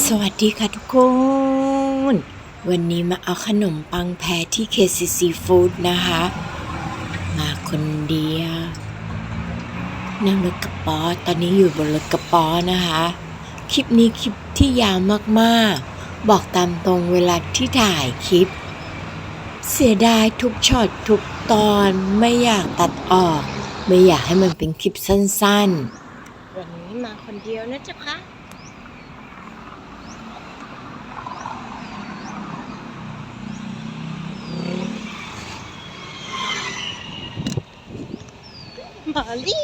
สวัสดีค่ะทุกคน วันนี้มาเอาขนมปังแพรที่ KCC Food นะคะ มาคนเดียว นั่งรถกระป๋อ ตอนนี้อยู่บนรถกระป๋อนะคะ คลิปนี้คลิปที่ยาวมากๆ บอกตามตรงเวลาที่ถ่ายคลิป เสียดายทุกช็อตทุกตอนไม่อยากตัดออก ไม่อยากให้มันเป็นคลิปสั้นๆ วันนี้มาคนเดียวนะจ๊ะคะ มาลี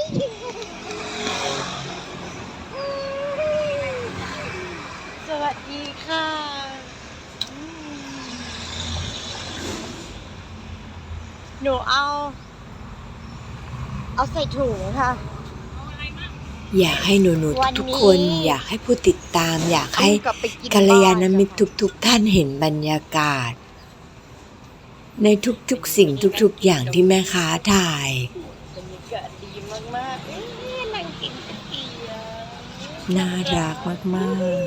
สวัสดีค่ะอืมหนูเอา เอาใส่ถุงค่ะ อยากให้หนูหนูวันทุกนี้ๆคนอยากให้ผู้ติดตาม อยากให้กลับไปกินกัลยาณบ้มิตรทุกๆท่านเห็นบรรยากาศ ในทุกๆสิ่งทุกๆอย่างที่แม่ค้าถ่าย บรรยากาศดี มากๆเอ๊ะนั่งกินก๋วยเตี๋ยวน่ารักมาก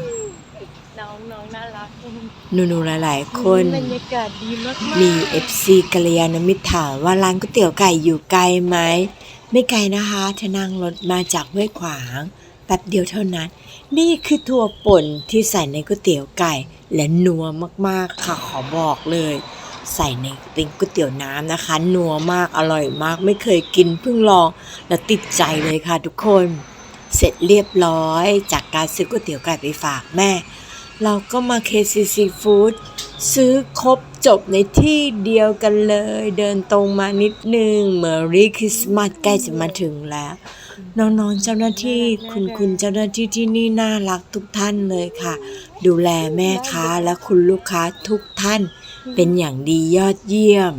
น้องน้องน่ารักๆ หนูๆหลายๆ คน บรรยากาศดีมากๆมี FC กัลยาณมิตรถามว่าร้านก๋วยเตี๋ยวไก่อยู่ไกลไหม ไม่ไกลนะคะถ้านั่งรถมาจากห้วยขวางแป๊บเดียวเท่านั้น นี่คือถั่วป่นที่ใส่ในก๋วยเตี๋ยวไก่ และนัวมากๆค่ะขอบอกเลย ใส่ในเป็นก๋วยเตี๋ยวน้ำนะคะ นัวมากอร่อยมาก ไม่เคยกินเพิ่งลองแล้วติดใจเลยค่ะทุกคน เสร็จเรียบร้อย จากการซื้อก๋วยเตี๋ยวไก่ไปฝากแม่ เราก็มา KCC Food ซื้อครบจบในที่เดียวกันเลย เดินตรงมานิดนึงเมอรี่คริสต์มาสใกล้จะมาถึงแล้วน้องๆเจ้าหน้าที่คุณคุณเจ้าหน้าที่ที่นี่น่ารักทุกท่านเลยค่ะ ดูแลแม่ค้าและคุณลูกค้าทุกท่าน เป็นอย่างดียอดเยี่ยม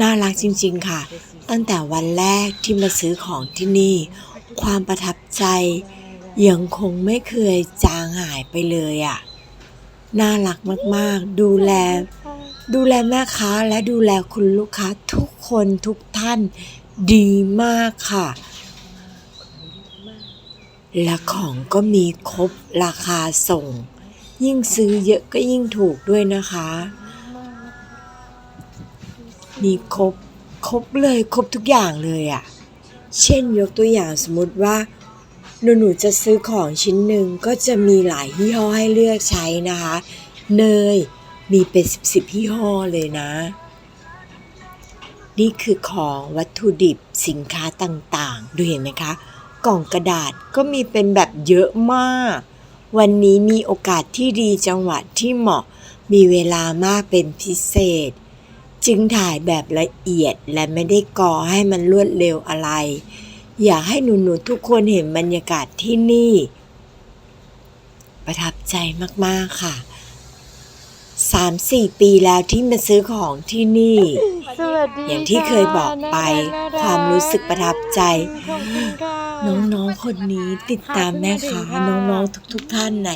น่ารักจริง ๆ ค่ะ ตั้งแต่วันแรกที่มาซื้อของที่นี่ ความประทับใจยังคงไม่เคยจางหายไปเลยอะ่ะ น่ารักมากๆ ดูแล ดูแลแม่ค้าและดูแลคุณลูกค้าทุกคนทุกท่านดีมากค่ะ และของก็มีครบราคาส่ง ยิ่งซื้อเยอะก็ยิ่งถูกด้วยนะคะ มีครบ ครบเลยครบทุกอย่างเลยอะ่ะ เช่นยกตัวอย่างสมมติว่าหนูหนูจะซื้อของชิ้นหนึ่งก็จะมีหลายยี่ห้อให้เลือกใช้นะคะ เนยมีเป็นสิบสิบยี่ห้อเลยนะ นี่คือของวัตถุดิบสินค้าต่างๆ ดูเห็นไหมคะ กล่องกระดาษก็มีเป็นแบบเยอะมาก วันนี้มีโอกาสที่ดีจังหวะที่เหมาะ มีเวลามากเป็นพิเศษ จึงถ่ายแบบละเอียดและไม่ได้ก่อให้มันรวดเร็วอะไร อยากให้หนูๆทุกคนเห็นบรรยากาศที่นี่ ประทับใจมากๆค่ะ สามสี่ปีแล้วที่มาซื้อของที่นี่ สวัสดีอย่างที่เคยบอกไป ความรู้สึกประทับใจขอบคุณค่ะน้องๆคนนี้ติดตามแม่ค้าน้องๆทุกๆท่านใน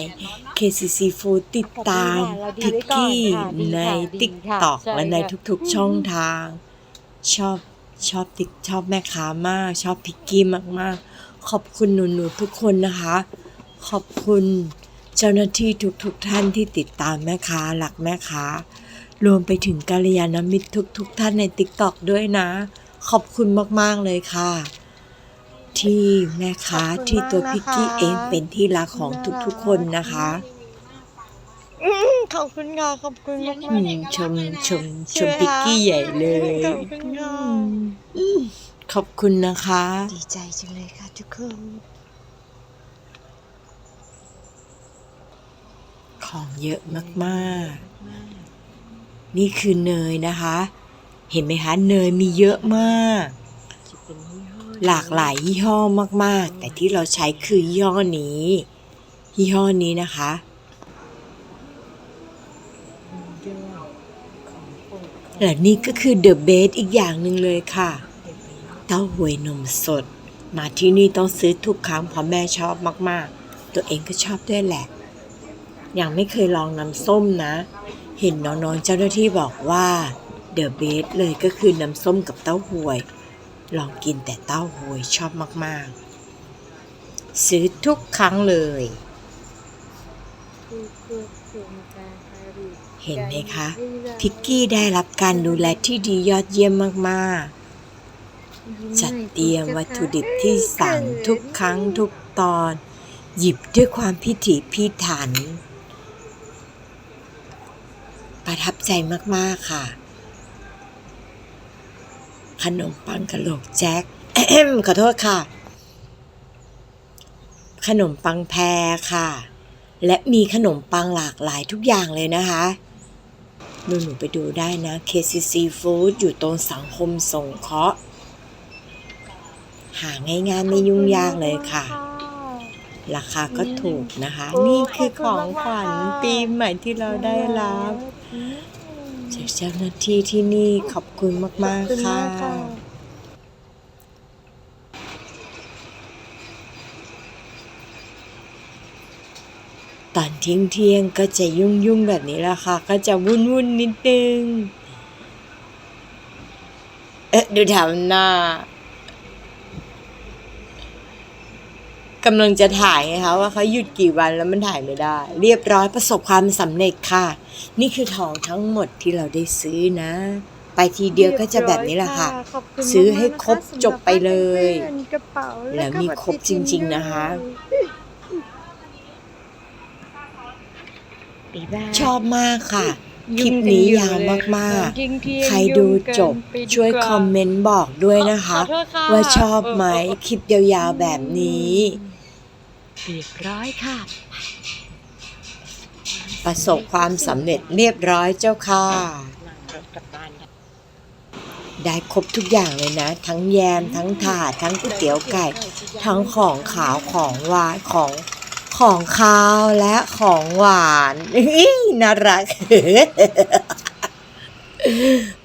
KCC Food ติดตามพิกกี้ใน TikTok และในทุกๆช่องทาง ชอบชอบติ๊กชอบแม่ค้ามาก ชอบพิกกี้มากๆ ขอบคุณหนูๆทุกคนนะคะ ขอบคุณ เจ้าหน้าที่ทุกๆท่านที่ติดตามแม่ค้าหลักแม่ค้ารวมไปถึงกัลยาณมิตรทุกๆท่านใน TikTok ด้วยนะ ขอบคุณมากๆเลยค่ะ ที่แม่ค้าที่ตัวพิกกี้เองเป็นที่รักของทุกๆคนนะคะอืมขอบคุณค่ะขอบคุณมากอืมชมชมชมพิกกี้ใหญ่เลยขอบคุณค่ะอืมขอบคุณนะคะ ดีใจจังเลยค่ะทุกคน ของเยอะมากๆ นี่คือเนยนะคะ เห็นไหมคะเนยมีเยอะมาก หลากหลายยี่ห้อมากๆ แต่ที่เราใช้คือยี่ห้อนี้ ยี่ห้อนี้นะคะและนี่ก็คือเดอะเบสอีกอย่างหนึ่งเลยค่ะ เต้าหวยนมสด มาที่นี่ต้องซื้อทุกครั้งเพราะแม่ชอบมากๆ ตัวเองก็ชอบด้วยแหละ ยังไม่เคยลองน้ำส้มนะ เห็นน้องๆเจ้าหน้าที่บอกว่าเดอะเบสเลยก็คือน้ำส้มกับเต้าหวย ลองกินแต่เต้าหวยชอบมากๆ ซื้อทุกครั้งเลย เห็นไหมคะ พิกกี้ได้รับการดูแลที่ดียอดเยี่ยมมากๆ จัดเตรียมวัตถุดิบที่สั่งทุกครั้งทุกตอน หยิบด้วยความพิถีพิถัน ประทับใจมากๆค่ะ ขนมปังกะโหลกแจ็คขอโทษค่ะ ขนมปังแพรค่ะ และมีขนมปังหลากหลายทุกอย่างเลยนะคะดูหนูไปดูได้นะ KCC Food อยู่ตรงสังคมสงเคราะห์หาง่ายๆไม่ยุ่งยากเลยค่ะ ราคาก็ถูกนะคะ นี่คือของขวัญปีใหม่ที่เราได้รับจากเจ้าหน้าที่ที่นี่ขอบคุณมาก ๆ ค่ะตอนเที่ยงเที่ยงๆก็จะยุ่งยุ่งๆแบบนี้แหละค่ะ ก็จะวุ่นวุ่นๆนิดนึง เอ๊ะ ดูทำหน้า กำลังจะถ่ายไงคะว่าเขาหยุดกี่วันแล้วมันถ่ายไม่ได้ เรียบร้อยประสบความสำเร็จค่ะ นี่คือทองทั้งหมดที่เราได้ซื้อนะ ไปทีเดียวก็จะแบบนี้แหละค่ะขอบคุณซื้อให้ครบมากๆนะะจบไปเลย สำหรับบ้านเป็นกระเป๋าแล้วมีครบจริง ๆนะคะชอบมากค่ะ คลิปนี้ยาวมากๆใครดูจบช่วยคอมเมนต์บอกด้วยนะคะ ขอโทษค่ะว่าชอบไหมคลิปยาวๆแบบนี้ เรียบร้อยค่ะ ประสบความสำเร็จเรียบร้อยเจ้าค่ะนั่งรถกลับบ้านนะได้ครบทุกอย่างเลยนะ ทั้งแยมทั้งถาดทั้งก๋วยเตี๋ยวไก่ ทั้งของขาวของหวานของของคาวและของหวานอี้น่ารัก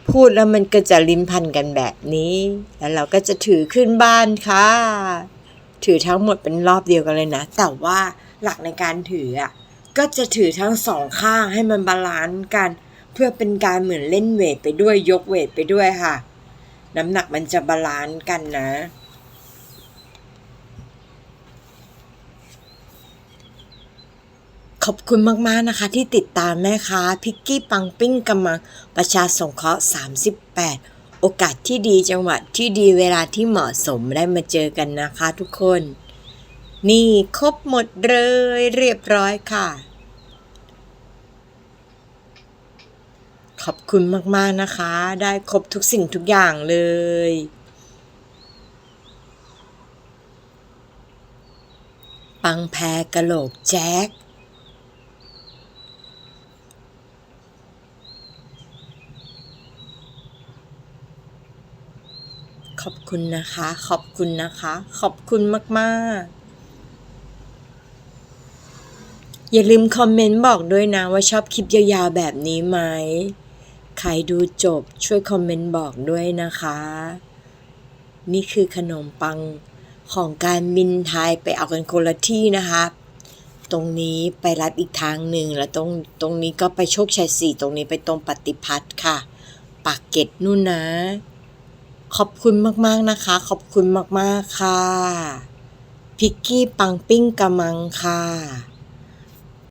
พูดแล้วมันก็จะลิ้นพันกันแบบนี้ แล้วเราก็จะถือขึ้นบ้านค่ะ ถือทั้งหมดเป็นรอบเดียวกันเลยนะ แต่ว่าหลักในการถืออะก็จะถือทั้งสองข้างให้มันบาลานซ์กัน เพื่อเป็นการเหมือนเล่นเวทไปด้วยยกเวทไปด้วยค่ะ น้ำหนักมันจะบาลานซ์กันนะขอบคุณมาก ๆ นะคะ ที่ติดตามแม่ค้าพิกกี้ปังปิ้งกำมังประชาสงเคราะห์ 38 โอกาสที่ดีจังหวะที่ดีเวลาที่เหมาะสมได้มาเจอกันนะคะทุกคน นี่ครบหมดเลยเรียบร้อยค่ะ ขอบคุณมากๆนะคะ ได้ครบทุกสิ่งทุกอย่างเลยปังแพรกะโหลกแจ็ค ขอบ คุณนะคะ ขอบคุณนะคะ ขอบคุณมากๆ อย่าลืมคอมเมนต์บอกด้วยนะว่าชอบคลิปยาวๆแบบนี้ไหม ใครดูจบช่วยคอมเมนต์บอกด้วยนะคะ นี่คือขนมปังของการบินไทยไปเอากันคนละที่นะคะตรงนี้ไปรับอีกทางหนึ่งแล้วตรงตรงนี้ก็ไปโชคชัยสี่ตรงนี้ไปตรงปฏิพัฒน์ค่ะ ปากเกร็ดนู่นนะ ขอบคุณมากๆนะคะ ขอบคุณมากๆค่ะ พิกกี้ปังปิ้งกะมังค่ะ